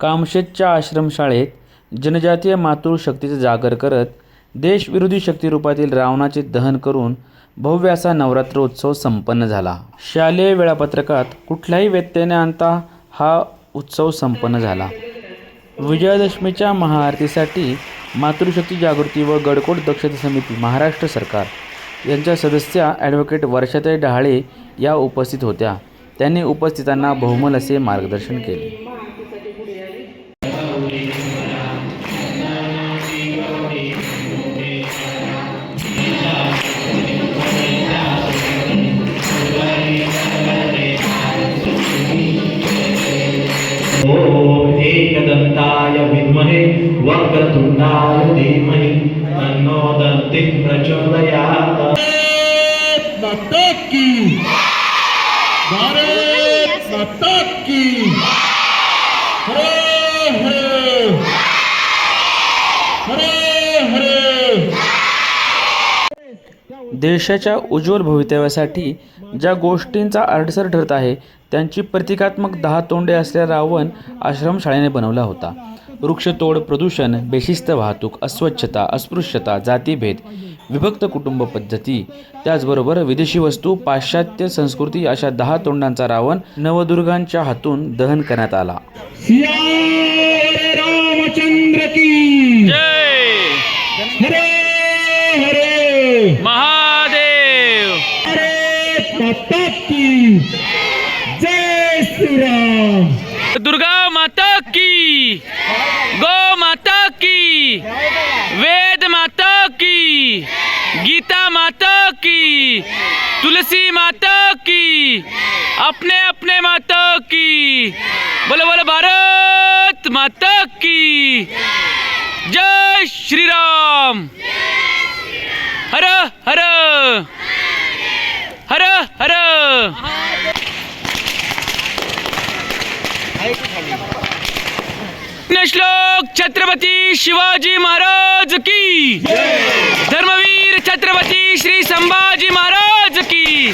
कामशेतच्या आश्रमशाळेत जनजातीय मातृशक्तीचा जागर करत देशविरोधी शक्तिरूपातील रावणाचे दहन करून भव्य असा नवरात्र उत्सव संपन्न झाला. शालेय वेळापत्रकात कुठल्याही व्यत्यय न आणता हा उत्सव संपन्न झाला. विजयादशमीच्या महाआरतीसाठी मातृशक्ती जागृती व गडकोट दक्षता समिती महाराष्ट्र सरकार यांच्या सदस्या ॲडव्होकेट वर्षाताई डहाळे या उपस्थित होत्या. त्यांनी उपस्थितांना बहुमल असे मार्गदर्शन केले. ॐ एकदन्ताय विद्महे वक्रतुण्डाय धीमहि तन्नो दन्तिः प्रचोदयात्। माता की। भारत माता की। हरे हरे हरे देशाच्या उज्ज्वल भवितव्यासाठी ज्या गोष्टींचा अडसर ठरत आहे त्यांची प्रतिकात्मक दहा तोंडे असलेला रावण आश्रमशाळेने बनवला होता. वृक्षतोड प्रदूषण बेशिस्त वाहतूक अस्वच्छता अस्पृश्यता जातीभेद विभक्त कुटुंब पद्धती त्याचबरोबर विदेशी वस्तू पाश्चात्य संस्कृती अशा दहा तोंडांचा रावण नवदुर्गांच्या हातून दहन करण्यात आला. माता की जय श्री राम दुर्गा माता की, गो माता की, वेद माता की, गीता माता की, तुलसी माता की, अपने अपने माता की, बोलो बोलो, भारत माता की। जय श्री राम। हर हर। हर हर. श्लोक छत्रपती शिवाजी महाराज की. धर्मवीर छत्रपती श्री संभाजी महाराज की.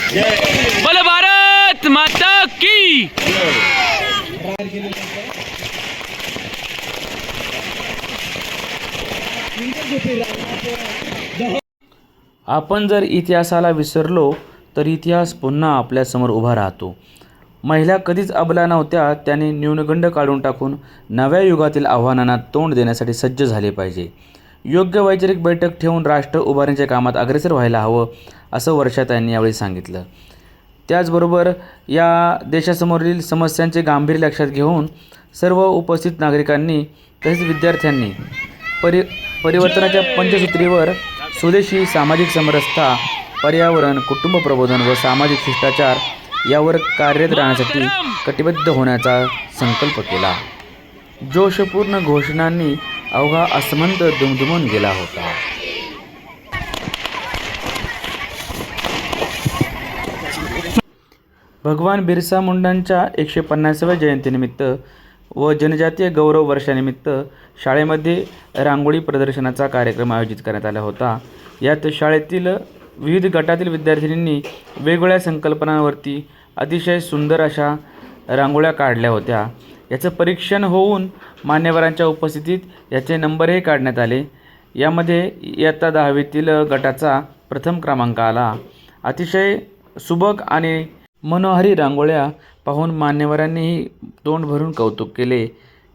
बल भारत माता की. आपण जर इतिहासाला विसरलो तर इतिहास पुन्हा आपल्यासमोर उभा राहतो. महिला कधीच अबला नव्हत्या त्याने न्यूनगंड काढून टाकून नव्या युगातील आव्हानांना तोंड देण्यासाठी सज्ज झाले पाहिजे. योग्य वैचारिक बैठक ठेवून राष्ट्र उभारण्याच्या कामात अग्रेसर व्हायला हवं असं वर्षात यांनी यावेळी सांगितलं. त्याचबरोबर या देशासमोरील समस्यांचे गांभीर्य लक्षात घेऊन सर्व उपस्थित नागरिकांनी तसेच विद्यार्थ्यांनी परि परिवर्तनाच्या पंचसूत्रीवर स्वदेशी सामाजिक समरसता पर्यावरण कुटुंब प्रबोधन व सामाजिक शिष्टाचार यावर कार्यरत राहण्यासाठी कटिबद्ध होण्याचा संकल्प केला. जोशपूर्ण घोषणांनी अवघा असमंत दुमदुमून गेला होता. भगवान बिरसा मुंडांच्या एकशे पन्नासाव्या जयंतीनिमित्त व जनजातीय गौरव वर्षानिमित्त शाळेमध्ये रांगोळी प्रदर्शनाचा कार्यक्रम आयोजित करण्यात आला होता. यात शाळेतील विविध गटातील विद्यार्थिनींनी वेगवेगळ्या संकल्पनांवरती अतिशय सुंदर अशा रांगोळ्या काढल्या होत्या. याचं परीक्षण होऊन मान्यवरांच्या उपस्थितीत याचे नंबरही काढण्यात आले. यामध्ये इयत्ता दहावीतील गटाचा प्रथम क्रमांक आला. अतिशय सुबक आणि मनोहारी रांगोळ्या पाहून मान्यवरांनीही तोंड भरून कौतुक केले.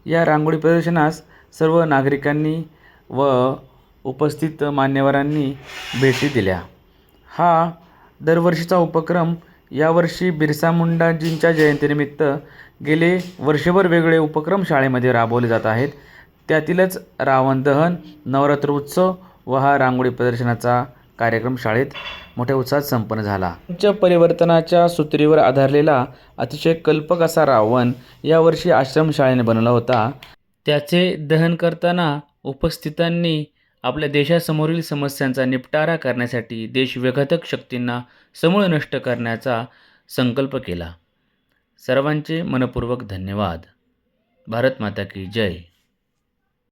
या रांगोळी प्रदर्शनास सर्व नागरिकांनी व उपस्थित मान्यवरांनी भेटी दिल्या. हा दरवर्षीचा उपक्रम. यावर्षी बिरसा मुंडाजींच्या जयंतीनिमित्त गेले वर्षभर वेगळे उपक्रम शाळेमध्ये राबवले जात आहेत. त्यातीलच रावण दहन नवरात्र उत्सव व हा रांगोळी प्रदर्शनाचा कार्यक्रम शाळेत मोठ्या उत्साहात संपन्न झाला. उच्च परिवर्तनाच्या सूत्रीवर आधारलेला अतिशय कल्पक असा रावण यावर्षी आश्रमशाळेने बनवला होता. त्याचे दहन करताना उपस्थितांनी आपल्या देशासमोरील समस्यांचा निपटारा करण्यासाठी देशविघातक शक्तींना समूळ नष्ट करण्याचा संकल्प केला. सर्वांचे मनपूर्वक धन्यवाद. भारत माता की जय.